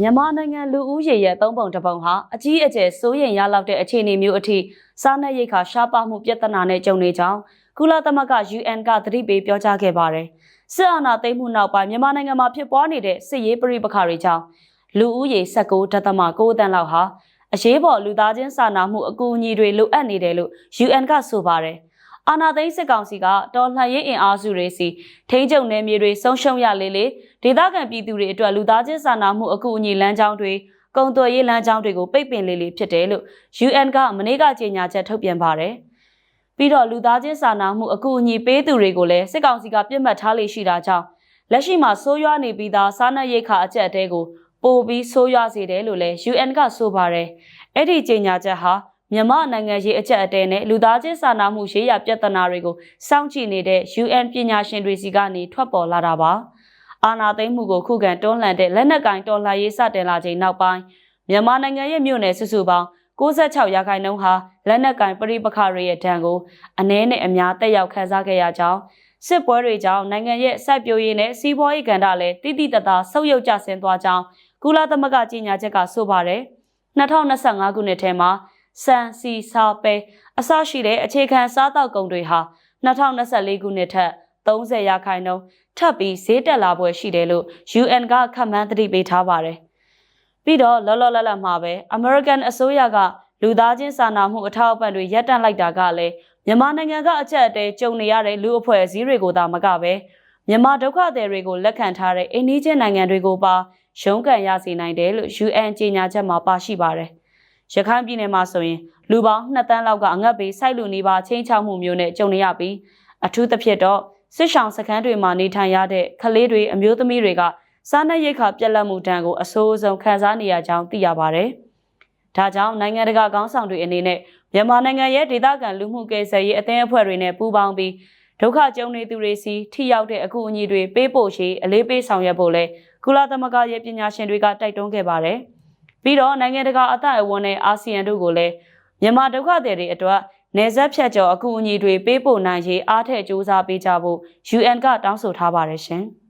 မြန်မာနိုင်ငံလူဦးရေရဲ့သုံးပုံတစ်ပုံဟာအကြီးအကျယ်စိုးရိမ်ရလောက်တဲ့အခြေအနေမျိုးအထိစားနပ်ရိက္ခာရှားပါမှုပြဿနာနဲ့ကြုံနေကြောင်းကုလသမဂ္ဂ UN ကသတိပေးပြောကြားခဲ့ပါတယ်။စစ်အာဏာသိမ်းမှုနောက်ပိုင်းမြန်မာနိုင်ငံမှာဖြစ်ပွားနေတဲ့စစ်ရေးပဋိပက္ခတွေကြောင့်လူဦးရေ19.9တန်းလောက်ဟာအရေးပေါ်လူသားချင်းစာနာမှုအကူအညီတွေလိုအပ်နေတယ်လို့ UN ကဆိုပါတယ်။ အာနာသိန်းစစ်ကောင်စီကတော်လှန်ရေးအင်အားစုတွေစီထိန်းချုပ်နယ်မြေတွေဆုံးရှုံးရလေလေဒေသခံပြည်သူတွေအတွက်လူသားချင်းစာနာမှုအကူအညီလမ်းကြောင်းတွေကုန်သွယ်ရေးလမ်းကြောင်းတွေကိုပိတ်ပင်လေလေဖြစ်တယ်လို့ UN ကမနေ့ကကြေညာချက်ထုတ်ပြန်ပါတယ်။ပြီးတော့လူသားချင်းစာနာမှုအကူအညီပေးသူတွေကိုလည်းစစ်ကောင်စီကပြစ်မှတ်ထားလေရှိတာကြောင့်လက်ရှိမှာဆိုးရွားနေပြီးသားစားနပ်ရိက္ခာအကျက်အတဲကိုပိုပြီးဆိုးရွားစေတယ်လို့လည်း UN ကဆိုပါတယ်။အဲ့ဒီကြေညာချက်ဟာ မြန်မာနိုင်ငံရေးအကြက်အတဲနဲ့လူသားချင်းစာနာမှုရေးရပြဿနာတွေကိုစောင့်ကြည့်နေတဲ့ UN ပညာရှင်တွေစီကနေထွက်ပေါ်လာတာပါ။အာဏာသိမ်းမှုကိုခုခံတွန်းလှန်တဲ့လက်နက်ကင်တော်လှန်ရေးစတင်လာချိန်နောက်ပိုင်းမြန်မာနိုင်ငံရဲ့မြို့နယ်စုစုပေါင်း66ရာခိုင်နှုန်းဟာလက်နက်ကင်ပရိပခတွေရဲ့ဒဏ်ကိုအနည်းနဲ့အများတက်ရောက်ခံစားခဲ့ရကြောင်းစစ်ပွဲတွေကြောင့်နိုင်ငံရဲ့စိုက်ပျိုးရေးနဲ့စီးပွားရေးကဏ္ဍလည်းတိတိတသားဆုတ်ယုတ်ကျဆင်းသွားကြောင်းကုလသမဂ္ဂကြီးညာချက်ကဆိုပါတယ်2025ခုနှစ်ထဲမှာ စံစီစာပဲအစရှိတဲ့အခြေခံစားတောက်ကုန်တွေဟာ2024ခုနှစ်ထက်30ရာခိုင်နှုန်းထပ်ပြီးဈေးတက်လာပွဲရှိတယ်လို့ UN ကခန့်မှန်းသတိပေးထားပါတယ်။ပြီးတော့လောလောလတ်လတ်မှာပဲ American အစိုးရကလူသားချင်းစာနာမှုအထောက်အပံ့တွေရပ်တန့်လိုက်တာကလည်းမြန်မာနိုင်ငံကအချက်အတဲကြုံနေရတဲ့လူအဖွဲ့အစည်းတွေကိုသာမကပဲမြန်မာဒုက္ခသည်တွေကိုလက်ခံထားတဲ့အိန္ဒိချင်းနိုင်ငံတွေကိုပါရုန်းကန်ရစေနိုင်တယ်လို့ UN ကြေညာချက်မှာပါရှိပါတယ်။ ရခိုင်ပြည်နယ်မှာဆိုရင်လူပေါင်း2တန်းလောက်ကအငတ်ပေးစိုက်လူနေပါချင်းချောက်မှုမျိုးနဲ့ကြုံနေရပြီးအထူးသဖြင့်တော့စစ်ဆောင်စခန်းတွေမှာနေထိုင်ရတဲ့ကလေးတွေအမျိုးသမီးတွေကစားနပ်ရိက္ခာပြက်လက်မှုတန်းကိုအဆိုးဆုံးခံစားနေရကြောင်းသိရပါတယ်။ဒါကြောင့်နိုင်ငံတကာကောင်းဆောင်တွေအနေနဲ့မြန်မာနိုင်ငံရဲ့ဒေသခံလူမှုကယ်ဆယ်ရေးအသင်းအဖွဲ့တွေနဲ့ပူးပေါင်းပြီးဒုက္ခကြုံနေသူတွေစီထိရောက်တဲ့အကူအညီတွေပေးပို့ရေးအလေးပေးဆောင်ရွက်ဖို့လဲကုလသမဂ္ဂရဲ့ပညာရှင်တွေကတိုက်တွန်းခဲ့ပါတယ်။ ပြီးတော့နိုင်ငံတကာအသအဝန်းနဲ့အာဆီယံတို့ကိုလည်းမြန်မာဒုက္ခသည်တွေအတွက်နေဆက်ဖြတ်ကျော်အကူအညီတွေပေးပို့နိုင်ရေးအားထည့်စ조사ပေးကြဖို့ UN ကတောင်းဆိုထားပါတယ်ရှင်။